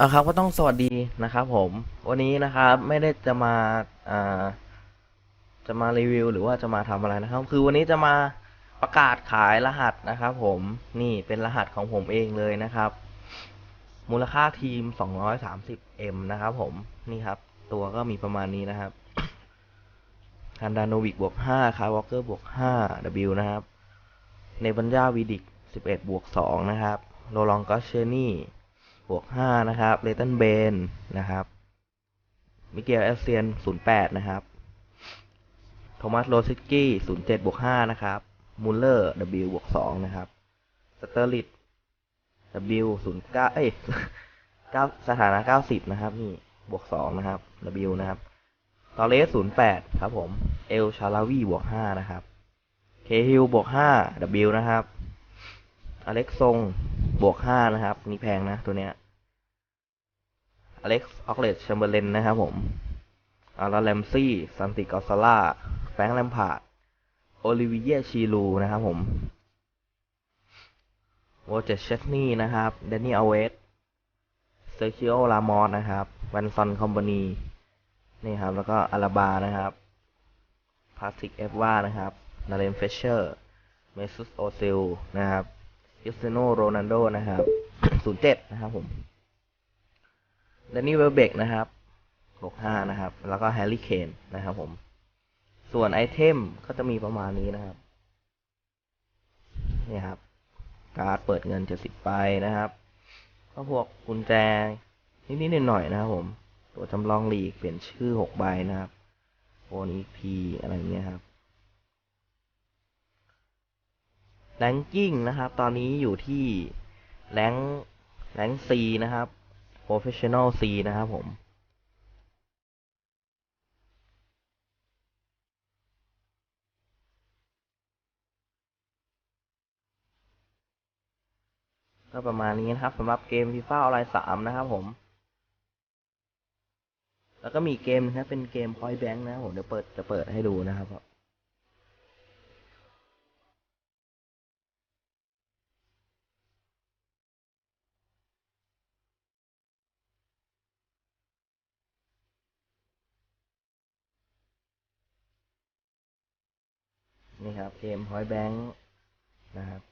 อ่าครับก็ต้องสวัสดีนะครับผม วันนี้นะครับไม่ได้จะมาอ่าจะมารีวิว หรือว่าจะมาทำอะไรนะครับ คือวันนี้จะมาประกาศขายรหัสนะครับ ผมนี่เป็นรหัสของผมเองเลยนะครับ มูลค่าทีม 230M นะครับ ผมนี่ครับ ตัวก็มีประมาณนี้นะครับคันดานโนวิกบวก5คายวอลเกอร์บวก 5 W นะครับเนบัญญาวีดิก11บวก2นะครับ โรลองกอเชนี่ บวกห้านะครับเลตันเบนนะครับมิเกลเอสเซียนศูนย์แปดนะครับโทมัสโรซิกี้ศูนย์เจ็ดบวกห้านะครับมูลเลอร์ W บวกสองนะครับสเตอร์ลิต W ศูนย์เก้าเอ้ยเก้าสถานะเก้าสิบนะครับ นี่บวกสองนะครับ W นะครับตอเลสศูนย์แปดครับผมเอลชาลาวีบวกห้านะครับเคฮิลบวกห้า W นะครับอเล็กซง บวกห้านะครับ นี่แพงนะตัวเนี้ยอเล็กซ์ออกเลตแชมเบอร์เลนนะครับผมอาราแลมซี่ซันติกอซาร่าแฟรงแลมพาร์ดโอลิเวียชีลูนะครับผมโวเจตเชสนีนะครับเดนนี่อเวสเซอร์คิโอลามอสนะครับวันซอนคอมพานีนี่ครับ แล้วก็อาราบานะครับพาสิกเอฟวานะครับนาเรนเฟเชอร์เมซุสโอซิลนะครับ สเตียโนโรนัลโดนะครับศูนย์เจ็ดนะครับผมแดนนี่เวลเบกนะครับบวกห้านะครับ แล้วก็แฮร์รี่เคนนะครับผม ส่วนไอเทมก็จะมีประมาณนี้นะครับนี่ครับ การ์ดเปิดเงินเจ็ดสิบใบนะครับ ก็พวกกุญแจ นิดๆหน่อยๆนะครับผม ตัวจำลองลีกเปลี่ยนชื่อหกใบนะครับโอนอีพีอะไรอย่างเงี้ยครับ แรงกิ้งนะครับ ตอนนี้อยู่ที่แรงแรงซีนะครับ Professional C นะครับผม ก็ประมาณนี้นะครับสำหรับเกม FIFA ออนไลน์3นะครับผม แล้วก็มีเกมนะครับเป็นเกม Point Bank นะครับผมเดี๋ยวเปิดจะเปิดให้ดูนะครับ นี่ครับเกม Point Bank นะครับ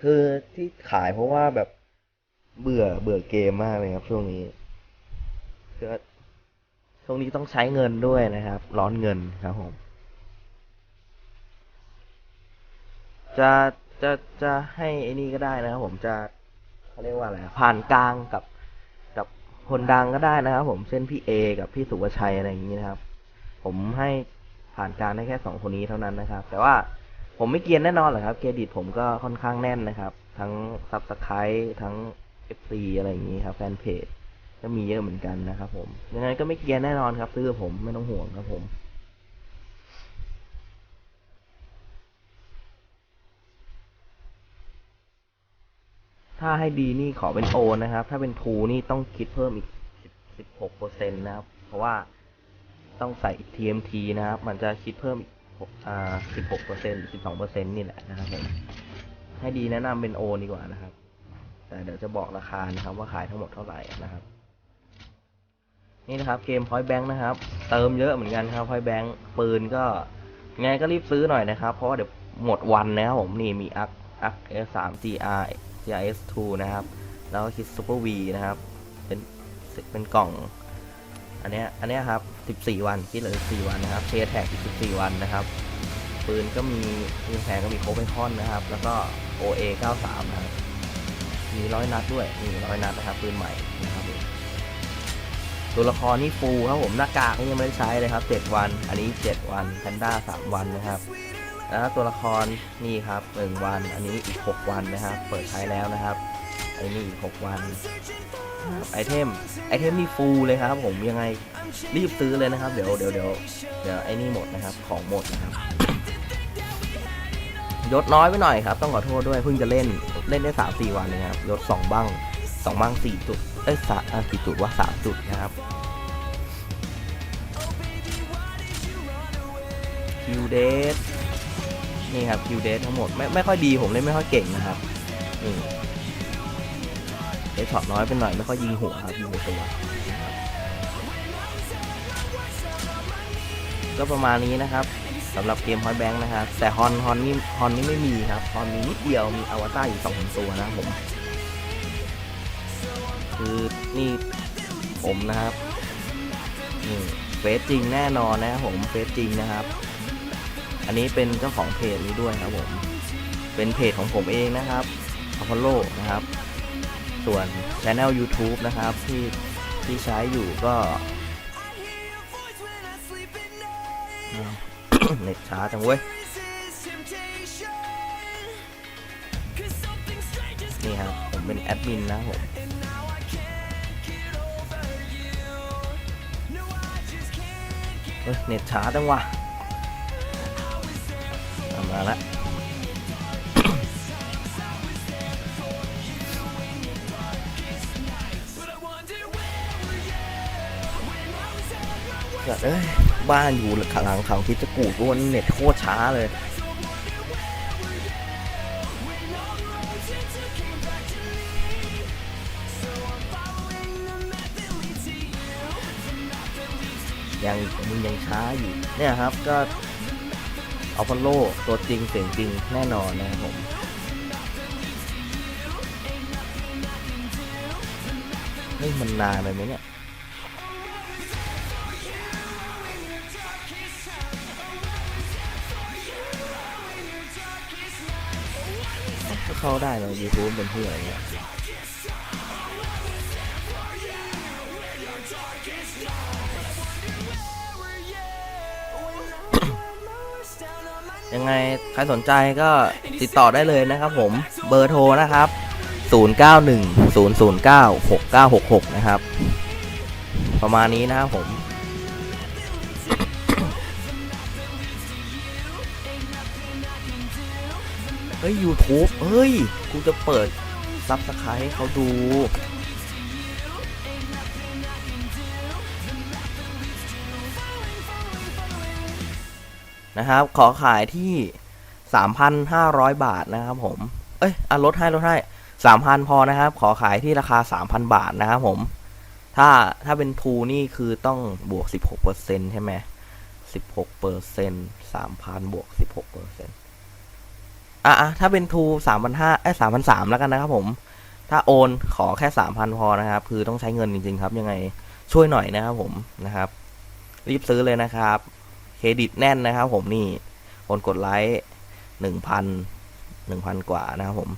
คือที่ขายเพราะว่าแบบเบื่อเบื่อเกมมากเลยครับ ช่วงนี้คือช่วงนี้ต้องใช้เงินด้วยนะครับ ร้อนเงินครับผม จะจะจะให้ไอ้นี่ก็ได้นะครับผมจะ เขาเรียกว่าอะไรผ่านกลางกับกับคนดังก็ได้นะครับ ผมเช่นพี่เอกับพี่สุวชัยอะไรอย่างนี้นะครับ ผมให้ผ่านกลางได้แค่สองคนนี้เท่านั้นนะครับ แต่ว่าผมไม่เกียนแน่นอนหรอกครับ เครดิตผมก็ค่อนข้างแน่นนะครับ ทั้งซับสไครต์ทั้งเอฟซีอะไรอย่างนี้ครับ แฟนเพจก็มีเยอะเหมือนกันนะครับผมยังไงก็ไม่เกียนแน่นอนครับ ซื้อผมไม่ต้องห่วงครับผม ถ้าให้ดีนี่ขอเป็นโอนะครับ ถ้าเป็นทูนี่ต้องคิดเพิ่มอีกสิบหกเปอร์เซ็นต์นะครับ เพราะว่าต้องใส่ TMT นะครับ มันจะคิดเพิ่มอีกหกอ่าสิบหกเปอร์เซ็นต์สิบสองเปอร์เซ็นต์นี่แหละนะครับผมให้ดีแนะนำเป็นโอดีกว่านะครับ แต่เดี๋ยวจะบอกราคานะครับว่าขายทั้งหมดเท่าไหร่นะครับ นี่นะครับเกม Point Bank นะครับ เติมเยอะเหมือนกันครับ Point Bank ปืนก็ไงก็รีบซื้อหน่อยนะครับ เพราะว่าเดี๋ยวหมดวันนะครับผมนี่มีอักอัก S3 GR GRS2 นะครับ แล้วก็คิด Super V นะครับ เป็น เป็นกล่อง อันเนี้ย อันเนี้ยครับ 14 วัน คิดเลย14วันนะครับ เชียร์แท็กอีก 14 วันนะครับ ปืนก็มีมีแพงก็มีโคเปนคอนนะครับ แล้วก็ OA 93นะครับ มีร้อยนัดด้วย มีร้อยนัดนะครับ ปืนใหม่นะครับตัวละครนี่ฟูลครับผมหน้ากากนี่ยังไม่ได้ใช้เลยครับ 7 วัน อันนี้ 7 วันแพนด้า3วันนะครับ แล้วตัวละครนี่ครับ1วัน อันนี้อีก 6 วันนะครับ เปิดใช้แล้วนะครับไอ้นี่อีก 6 วันไอเทมไอเทมนี่ฟูลเลยครับ ผมยังไงรีบซื้อเลยนะครับ เดี๋ยวเดี๋ยวเดี๋ยวเดี๋ยวไอ้นี่หมดนะครับ ของหมดนะครับยศน้อยไปหน่อยครับ ต้องขอโทษด้วยเพิ่งจะเล่นเล่นได้สามสี่วันเลยครับยศสองบ้างสองบ้างสี่จุดเอ้ยสามอ่าสี่จุดว่าสามจุดนะครับคิวเดส นี่ครับคิวเดสทั้งหมดไม่ไม่ค่อยดีผมเล่นไม่ค่อยเก่งนะครับนี่เดสช็อตน้อยไปหน่อยไม่ค่อยยิงหัวครับยิงหัวตัวก็ประมาณนี้นะครับสำหรับเกมฮอยแบงค์นะครับแต่ฮอนฮอนนี่ฮอนนี่ไม่มีครับฮอนมีนิดเดียวมีอวตารอยู่สองตัวนะผม คือนี่ผมนะครับนี่เฟซจริงแน่นอนนะผมเฟซจริงนะครับ อันนี้เป็นเจ้าของเพจนี้ด้วยครับผม เป็นเพจของผมเองนะครับอพอลโลนะครับ ส่วนช anel YouTube นะครับที่ที่ใช้อยู่ก็เน็ตช้าจังเว้ย นี่ครับ ผมเป็นแอดมินนะผมเฮ้ยเน็ตช้าจังวะ มาละเกิดเอ้ย บ้านอยู่หลังเขาคิดจะกูดวันเน็ตโคตรช้าเลยยังมึงยังช้าอยู่เนี่ยครับก็ อพอลโลตัวจริงเสียงจริงแน่นอนนะครับผมเฮ้ยมันนานไปไหมเนี่ยเข้าได้เลย YouTube เป็นเพื่ออะไรเงี้ย ยังไงใครสนใจก็ติดต่อได้เลยนะครับผมเบอร์โทรนะครับ 0910096966 นะครับ ประมาณนี้นะครับผมเฮ้ย YouTube เฮ้ย กูจะเปิดซับสไครต์ให้เขาดู นะครับ ขอขายที่ 3,500 บาทนะครับผม เอ้ยอลดให้ลดให้3,000พอนะครับ ขอขายที่ราคา 3,000 บาทนะครับผม ถ้าถ้าเป็นทูนี่คือต้องบวก 16%ใช่ไหม16% 3,000บวก 16%อะอะถ้าเป็นทู3,500เอ้ย3,300แล้วกันนะครับผม ถ้าโอนขอแค่3,000พอนะครับ คือต้องใช้เงินจริง ๆ ครับ ยังไงช่วยหน่อยนะครับผมนะครับ รีบซื้อเลยนะครับ เครดิตแน่นนะครับผมนี่คนกดไลค์หนึ่งพันหนึ่งพันกว่านะครับผม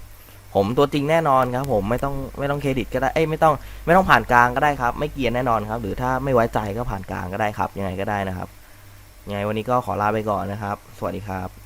ผมตัวจริงแน่นอนครับ ผมไม่ต้องไม่ต้องเครดิตก็ได้เอ้ยไม่ต้องไม่ต้องผ่านกลางก็ได้ครับ ไม่เกียร์แน่นอนครับ หรือถ้าไม่ไว้ใจก็ผ่านกลางก็ได้ครับ ยังไงก็ได้นะครับยังไงวันนี้ก็ขอลาไปก่อนนะครับ สวัสดีครับ